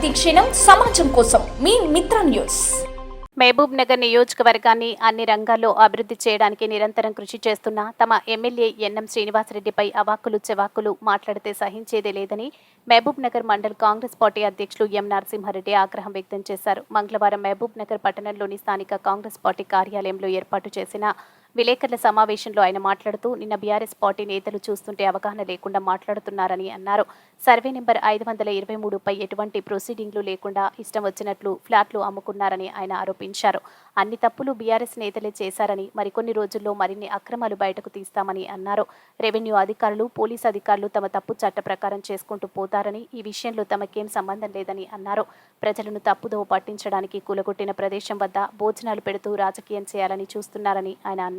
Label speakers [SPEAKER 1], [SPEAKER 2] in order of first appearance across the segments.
[SPEAKER 1] ప్రతిక్షణం సమాజం కోసం మీ మిత్ర న్యూస్.
[SPEAKER 2] మహబూబ్ నగర్ నియోజకవర్గాన్ని అన్ని రంగాల్లో అభివృద్ధి చేయడానికి నిరంతరం కృషి చేస్తున్న తమ ఎమ్మెల్యే ఎన్ఎం శ్రీనివాసరెడ్డిపై అవాక్కులు చెవాకులు మాట్లాడితే సహించేదే లేదని మహబూబ్ నగర్ మండల్ కాంగ్రెస్ పార్టీ అధ్యక్షులు ఎం నరసింహారెడ్డి ఆగ్రహం వ్యక్తం చేశారు. మంగళవారం మహబూబ్ నగర్ పట్టణంలోని స్థానిక కాంగ్రెస్ పార్టీ కార్యాలయంలో ఏర్పాటు చేసిన విలేకరుల సమావేశంలో ఆయన మాట్లాడుతూ నిన్న బీఆర్ఎస్ పార్టీ నేతలు చూస్తుంటే అవగాహన లేకుండా మాట్లాడుతున్నారని అన్నారు. సర్వే నెంబర్ ఐదు వందల ఇరవై మూడుపై ఎటువంటి ప్రొసీడింగ్లు లేకుండా ఇష్టం వచ్చినట్లు ఫ్లాట్లు అమ్ముకున్నారని ఆయన ఆరోపించారు. అన్ని తప్పులు బీఆర్ఎస్ నేతలే చేశారని మరికొన్ని రోజుల్లో మరిన్ని అక్రమాలు బయటకు తీస్తామని అన్నారు. రెవెన్యూ అధికారులు పోలీస్ అధికారులు తమ తప్పు చట్ట ప్రకారం చేసుకుంటూ పోతారని ఈ విషయంలో తమకేం సంబంధం లేదని అన్నారు. ప్రజలను తప్పుదోవ పట్టించడానికి కూలగొట్టిన ప్రదేశం వద్ద భోజనాలు పెడుతూ రాజకీయం చేయాలని చూస్తున్నారని ఆయన అన్నారు.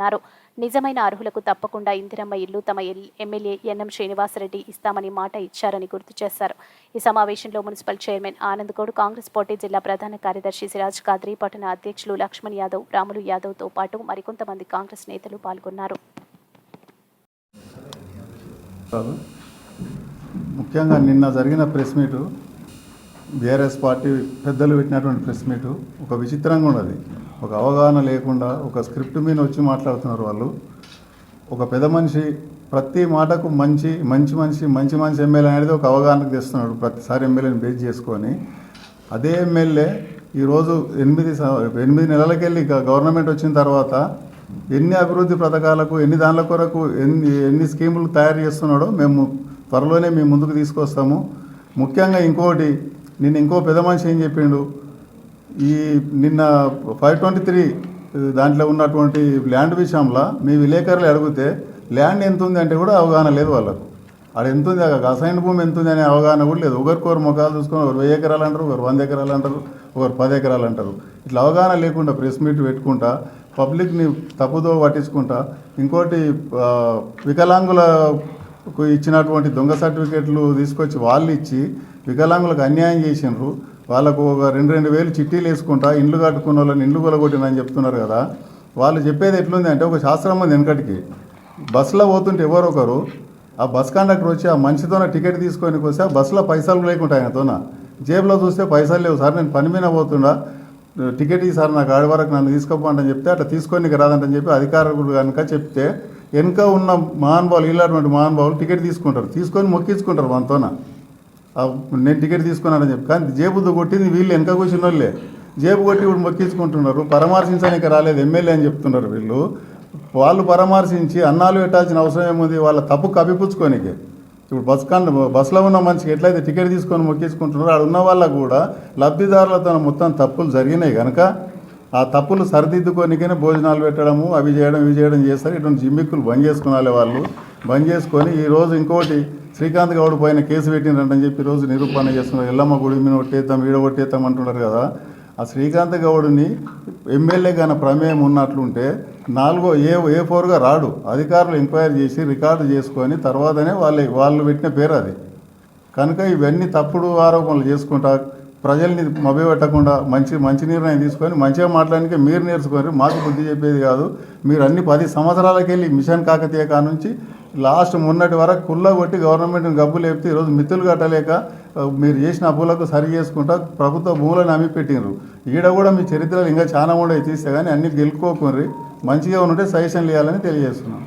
[SPEAKER 2] నిజమైన అర్హులకు తప్పకుండా ఇందిరమ్మ ఇల్లు తమ ఎమ్మెల్యే ఎన్ఎం శ్రీనివాసరెడ్డి ఇస్తామని మాట ఇచ్చారని గుర్తు చేశారు. ఈ సమావేశంలో municipal chairman Anand Goud Congress party జిల్లా ప్రధాన కార్యదర్శి సిరాజ్ కాద్రి పట్టణ అధ్యక్షులు లక్ష్మణ్ యాదవ్ రాములు యాదవ్తో పాటు మరికొంతమంది కాంగ్రెస్ నేతలు పాల్గొన్నారు.
[SPEAKER 3] ముఖ్యంగా నిన్న జరిగిన ప్రెస్ మీటు బీఆర్ఎస్ పార్టీ పెద్దలు పెట్టినటువంటి ప్రెస్ మీట్ ఒక విచిత్రంగా ఉన్నది. ఒక అవగాహన లేకుండా ఒక స్క్రిప్ట్ మీద వచ్చి మాట్లాడుతున్నారు వాళ్ళు. ఒక పెద్ద మనిషి ప్రతి మాటకు మంచి మంచి మనిషి మంచి మంచి ఎమ్మెల్యే అనేది ఒక అవగాహనకు తెస్తున్నాడు ప్రతిసారి ఎమ్మెల్యేని బేస్ చేసుకొని. అదే ఎమ్మెల్యే ఈరోజు ఎనిమిది ఎనిమిది నెలలకెళ్ళి గవర్నమెంట్ వచ్చిన తర్వాత ఎన్ని అభివృద్ధి పథకాలకు ఎన్ని దానిల కొరకు ఎన్ని ఎన్ని స్కీములు తయారు చేస్తున్నాడో మేము త్వరలోనే మేము ముందుకు తీసుకొస్తాము. ముఖ్యంగా ఇంకోటి నిన్న ఇంకో పెద్ద మనిషి ఏం చెప్పిండు? ఈ నిన్న ఫైవ్ ట్వంటీ త్రీ దాంట్లో ఉన్నటువంటి ల్యాండ్ విషయంలో మీ విలేకరులు అడిగితే ల్యాండ్ ఎంత ఉంది అంటే కూడా అవగాహన లేదు వాళ్ళకు. ఆడ ఎంత ఉంది అక్కడ అసైన్ భూమి ఎంత ఉంది అనే అవగాహన కూడా లేదు. ఒకరికొకరు ముఖాలు చూసుకొని ఒకరు వెయ్యి ఎకరాలు అంటారు ఒకరు వంద ఎకరాలు అంటారు ఒకరు పది ఎకరాలు అంటారు. ఇట్లా అవగాహన లేకుండా ప్రెస్ మీట్ పెట్టుకుంటా పబ్లిక్ని తప్పుదో పట్టించుకుంటా ఇంకోటి వికలాంగుల ఇచ్చినటువంటి దొంగ సర్టిఫికెట్లు తీసుకొచ్చి వాళ్ళు ఇచ్చి వికలాంగులకు అన్యాయం చేసిండ్రు. వాళ్ళకు ఒక రెండు రెండు వేలు చిట్టీలు వేసుకుంటా ఇండ్లు కట్టుకున్న వాళ్ళని ఇండ్లు కొలగొట్టినని చెప్తున్నారు కదా. వాళ్ళు చెప్పేది ఎట్లుంది అంటే ఒక శాస్త్రం ఉంది వెనకటికి. బస్సులో పోతుంటే ఎవరో ఒకరు ఆ బస్ కండక్టర్ వచ్చి ఆ మనిషితోన టికెట్ తీసుకొని వస్తే ఆ బస్సులో పైసలు లేకుండా ఆయనతోన. జేబులో చూస్తే పైసలు లేవు. సార్ నేను పని మీద పోతుండా. టికెట్ ఈ సార్ నాకు ఆడి వరకు నన్ను తీసుకోపోండి చెప్తే అట్లా తీసుకొని రాదంటని చెప్పి అధికారులు కనుక చెప్తే వెనుక ఉన్న మహానుభావులు ఇలాంటి మహానుభావులు టికెట్ తీసుకుంటారు. తీసుకొని మొక్కించుకుంటారు మనతోన నేను టికెట్ తీసుకున్నానని చెప్పి. కానీ జేబు కొట్టింది వీళ్ళు వెనక కూర్చున్న వాళ్ళే జేబు కొట్టి ఇప్పుడు మొక్కించుకుంటున్నారు. పరామర్శించడానికి రాలేదు ఎమ్మెల్యే అని చెప్తున్నారు వీళ్ళు. వాళ్ళు పరామర్శించి అన్నాలు పెట్టాల్సిన అవసరం ఏముంది? వాళ్ళ తప్పు కప్పిపుచ్చుకోనికి. ఇప్పుడు బస్ కాండ బస్సులో ఉన్న మనిషికి ఎట్లయితే టికెట్ తీసుకొని మొక్కించుకుంటున్నారో ఆడ ఉన్న వాళ్ళకు కూడా లబ్ధిదారులతో మొత్తం తప్పులు జరిగినాయి కనుక ఆ తప్పులు సరిదిద్దుకోనికనే భోజనాలు పెట్టడము అవి చేయడం ఇవి చేయడం చేస్తారు. ఇటువంటి జిమ్మిక్కులు బంద్ చేసుకునాలి వాళ్ళు. బంద్ చేసుకొని ఈరోజు ఇంకోటి శ్రీకాంత్ గౌడ్ పైన కేసు పెట్టిండ్రంటని చెప్పి ఈరోజు నిరూపణ చేస్తున్నారు. ఎల్లమ్మ గుడి మీద కొట్టేద్దాం ఈడ కొట్టేద్దాం అంటున్నారు కదా. ఆ శ్రీకాంత్ గౌడ్ని ఎమ్మెల్యే గాన ప్రమేయం ఉన్నట్లుంటే నాలుగో ఏ ఏ ఫోర్గా రాడు. అధికారులు ఎంక్వైరీ చేసి రికార్డు చేసుకొని తర్వాతనే వాళ్ళు వాళ్ళు పెట్టిన పేరు అది. కనుక ఇవన్నీ తప్పుడు ఆరోపణలు చేసుకుంటా ప్రజల్ని మభ్యపెట్టకుండా మంచి మంచి నిర్ణయం తీసుకొని మంచిగా మాట్లాడడానికి మీరు నేర్చుకోరు మాకు బుద్ధి చెప్పేది కాదు. మీరు అన్ని పది సంవత్సరాలకి వెళ్ళి మిషన్ కాకతీయ కా నుంచి లాస్ట్ మొన్నటి వరకు కుళ్ళ కొట్టి గవర్నమెంట్ని గబ్బు లేపితే ఈరోజు మిత్తులు కట్టలేక మీరు చేసిన అప్పులకు సరి చేసుకుంటా ప్రభుత్వ భూములను అమ్మి పెట్టినరు ఈడ కూడా మీ చరిత్రలు ఇంకా చాలా ఉండే తీస్తే కానీ అన్ని గెలుకోకుని మంచిగా ఉంటే సజెషన్లు ఇవ్వాలని తెలియజేస్తున్నాం.